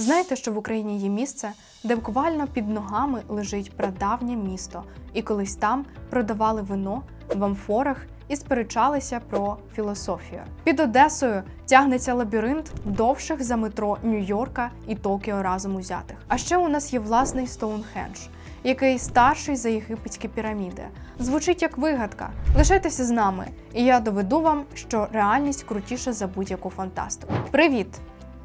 Знаєте, що в Україні є місце, де буквально під ногами лежить прадавнє місто, і колись там продавали вино в амфорах і сперечалися про філософію. Під Одесою тягнеться лабіринт довших за метро Нью-Йорка і Токіо разом узятих. А ще у нас є власний Стоунхендж, який старший за єгипетські піраміди. Звучить як вигадка. Лишайтеся з нами, і я доведу вам, що реальність крутіша за будь-яку фантастику. Привіт!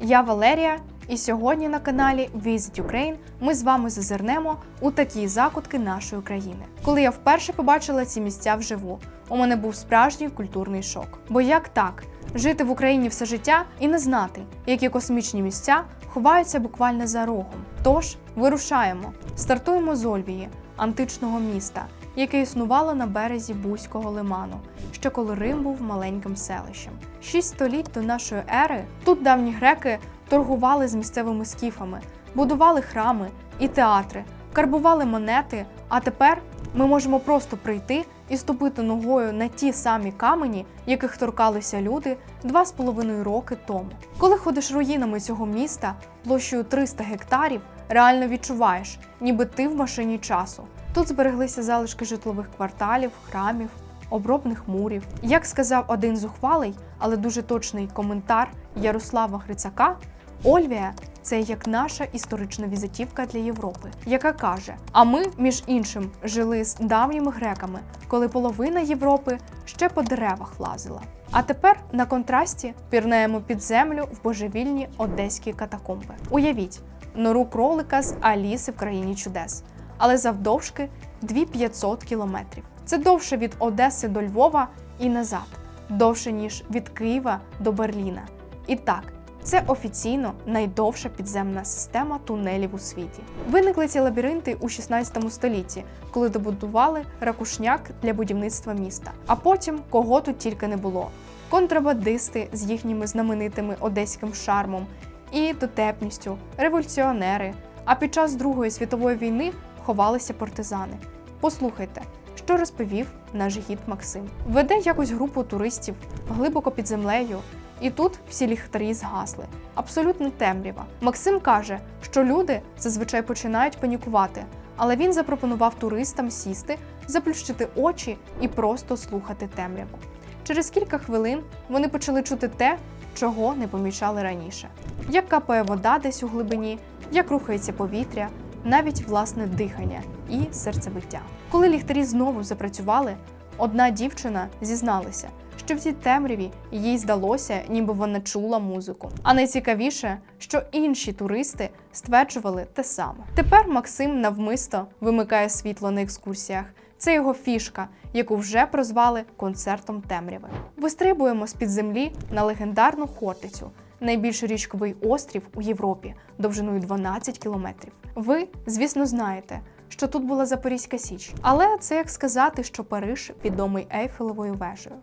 Я Валерія, і сьогодні на каналі Visit Ukraine ми з вами зазирнемо у такі закутки нашої країни. Коли я вперше побачила ці місця вживу, у мене був справжній культурний шок. Бо як так? Жити в Україні все життя і не знати, які космічні місця ховаються буквально за рогом. Тож вирушаємо, стартуємо з Ольвії, античного міста, яке існувало на березі Бузького лиману, ще коли Рим був маленьким селищем. Шість століть до нашої ери тут давні греки торгували з місцевими скіфами, будували храми і театри, карбували монети. А тепер ми можемо просто прийти і ступити ногою на ті самі камені, яких торкалися люди два з половиною роки тому. Коли ходиш руїнами цього міста площею 300 гектарів, реально відчуваєш, ніби ти в машині часу. Тут збереглися залишки житлових кварталів, храмів, обробних мурів. Як сказав один зухвалий, але дуже точний коментар Ярослава Грицака, Ольвія це як наша історична візитівка для Європи, яка каже: а ми, між іншим, жили з давніми греками, коли половина Європи ще по деревах лазила. А тепер на контрасті пірнаємо під землю в божевільні одеські катакомби. Уявіть, нору кролика з Аліси в країні чудес, але завдовжки 2500 кілометрів. Це довше від Одеси до Львова і назад, довше ніж від Києва до Берліна. І так, це офіційно найдовша підземна система тунелів у світі. Виникли ці лабіринти у 16 столітті, коли добудували ракушняк для будівництва міста. А потім кого тут тільки не було: контрабандисти з їхніми знаменитими одеським шармом і дотепністю, революціонери. А під час Другої світової війни ховалися партизани. Послухайте, що розповів наш гід Максим. Веде якусь групу туристів глибоко під землею, і тут всі ліхтарі згасли. Абсолютно темрява. Максим каже, що люди зазвичай починають панікувати, але він запропонував туристам сісти, заплющити очі і просто слухати темряву. Через кілька хвилин вони почали чути те, чого не помічали раніше: як капає вода десь у глибині, як рухається повітря, навіть власне дихання і серцебиття. Коли ліхтарі знову запрацювали, одна дівчина зізналася, що в цій темряві їй здалося, ніби вона чула музику. А найцікавіше, що інші туристи стверджували те саме. Тепер Максим навмисто вимикає світло на екскурсіях. Це його фішка, яку вже прозвали концертом темряви. Вистрибуємо з під землі на легендарну Хортицю, найбільший річковий острів у Європі, довжиною 12 кілометрів. Ви, звісно, знаєте, що тут була Запорізька Січ, але це як сказати, що Париж відомий Ейфелевою вежею.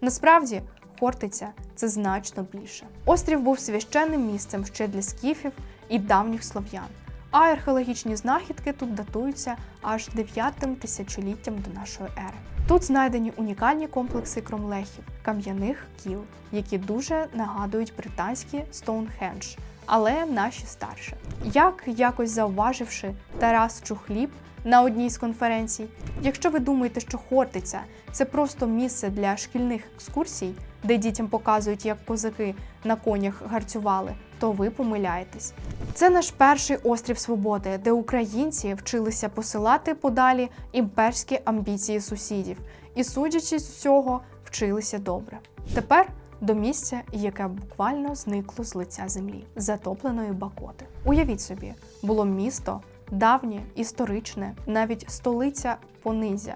Насправді, Хортиця це значно більше. Острів був священним місцем ще для скіфів і давніх слов'ян. А археологічні знахідки тут датуються аж 9 тисячоліттям до нашої ери. Тут знайдені унікальні комплекси кромлехів, кам'яних кіл, які дуже нагадують британські Стоунхендж, але наші старше. Як якось зауваживши Тарас Чухліб на одній з конференцій, якщо ви думаєте, що Хортиця це просто місце для шкільних екскурсій, де дітям показують, як козаки на конях гарцювали, то ви помиляєтесь. Це наш перший острів свободи, де українці вчилися посилати подалі імперські амбіції сусідів, і, судячи з цього, вчилися добре. Тепер до місця, яке буквально зникло з лиця землі, затопленої Бакоти. Уявіть собі, було місто давнє, історичне, навіть столиця Понизя.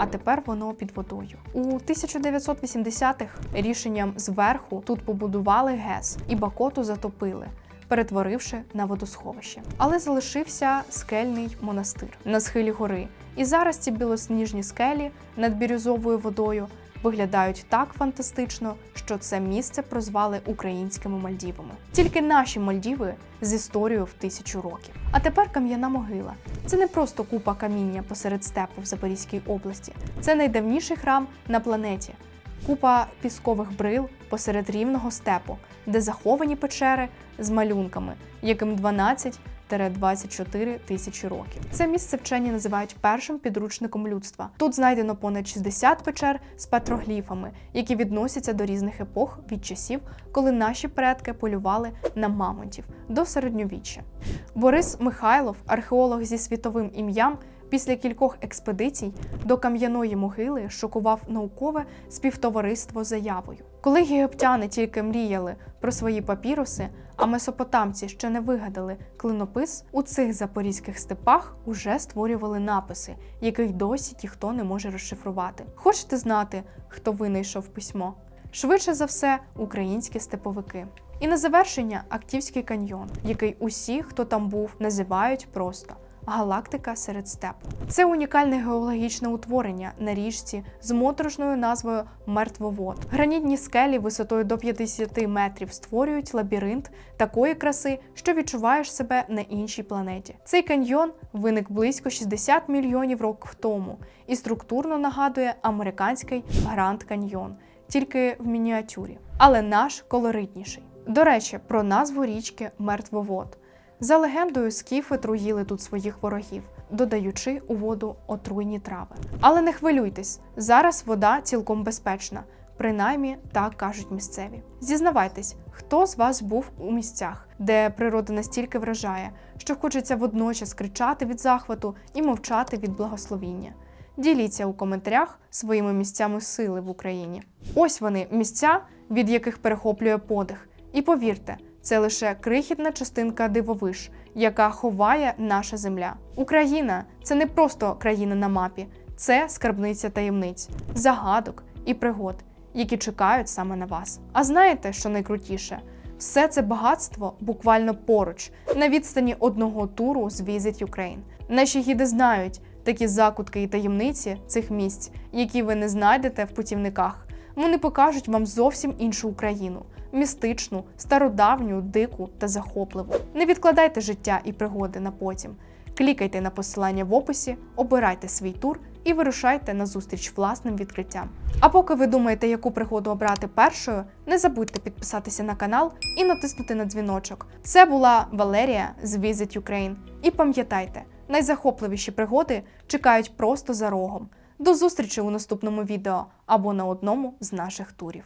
А тепер воно під водою. У 1980-х рішенням зверху тут побудували ГЕС і Бакоту затопили, перетворивши на водосховище. Але залишився скельний монастир на схилі гори. І зараз ці білосніжні скелі над бірюзовою водою виглядають так фантастично, що це місце прозвали українськими Мальдівами. Тільки наші Мальдіви з історією в тисячу років. А тепер кам'яна могила. Це не просто купа каміння посеред степу в Запорізькій області. Це найдавніший храм на планеті. Купа піскових брил посеред рівного степу, де заховані печери з малюнками, яким 12 24 тисячі років. Це місце вчені називають першим підручником людства. Тут знайдено понад 60 печер з петрогліфами, які відносяться до різних епох від часів, коли наші предки полювали на мамонтів до середньовіччя. Борис Михайлов, археолог зі світовим ім'ям. Після кількох експедицій до кам'яної могили шокував наукове співтовариство заявою. Коли єгиптяни тільки мріяли про свої папіруси, а месопотамці ще не вигадали клинопис, у цих запорізьких степах уже створювали написи, яких досі ніхто не може розшифрувати. Хочете знати, хто винайшов письмо? Швидше за все, українські степовики. І на завершення Актівський каньйон, який усі, хто там був, називають просто галактика серед степу. Це унікальне геологічне утворення на річці з моторошною назвою Мертвовод. Гранітні скелі висотою до 50 метрів створюють лабіринт такої краси, що відчуваєш себе на іншій планеті. Цей каньйон виник близько 60 мільйонів років тому і структурно нагадує американський Гранд Каньйон, тільки в мініатюрі, але наш колоритніший. До речі, про назву річки Мертвовод. За легендою, скіфи труїли тут своїх ворогів, додаючи у воду отруйні трави. Але не хвилюйтесь, зараз вода цілком безпечна, принаймні так кажуть місцеві. Зізнавайтесь, хто з вас був у місцях, де природа настільки вражає, що хочеться водночас кричати від захвату і мовчати від благословіння. Діліться у коментарях своїми місцями сили в Україні. Ось вони місця, від яких перехоплює подих. І повірте, це лише крихітна частинка дивовиж, яка ховає наша земля. Україна це не просто країна на мапі, це скарбниця таємниць, загадок і пригод, які чекають саме на вас. А знаєте, що найкрутіше? Все це багатство буквально поруч, на відстані одного туру з Visit Ukraine. Наші гіди знають такі закутки і таємниці цих місць, які ви не знайдете в путівниках. Вони покажуть вам зовсім іншу Україну містичну, стародавню, дику та захопливу. Не відкладайте життя і пригоди на потім. Клікайте на посилання в описі, обирайте свій тур і вирушайте на зустріч власним відкриттям. А поки ви думаєте, яку пригоду обрати першою, не забудьте підписатися на канал і натиснути на дзвіночок. Це була Валерія з Visit Ukraine. І пам'ятайте, найзахопливіші пригоди чекають просто за рогом. До зустрічі у наступному відео або на одному з наших турів.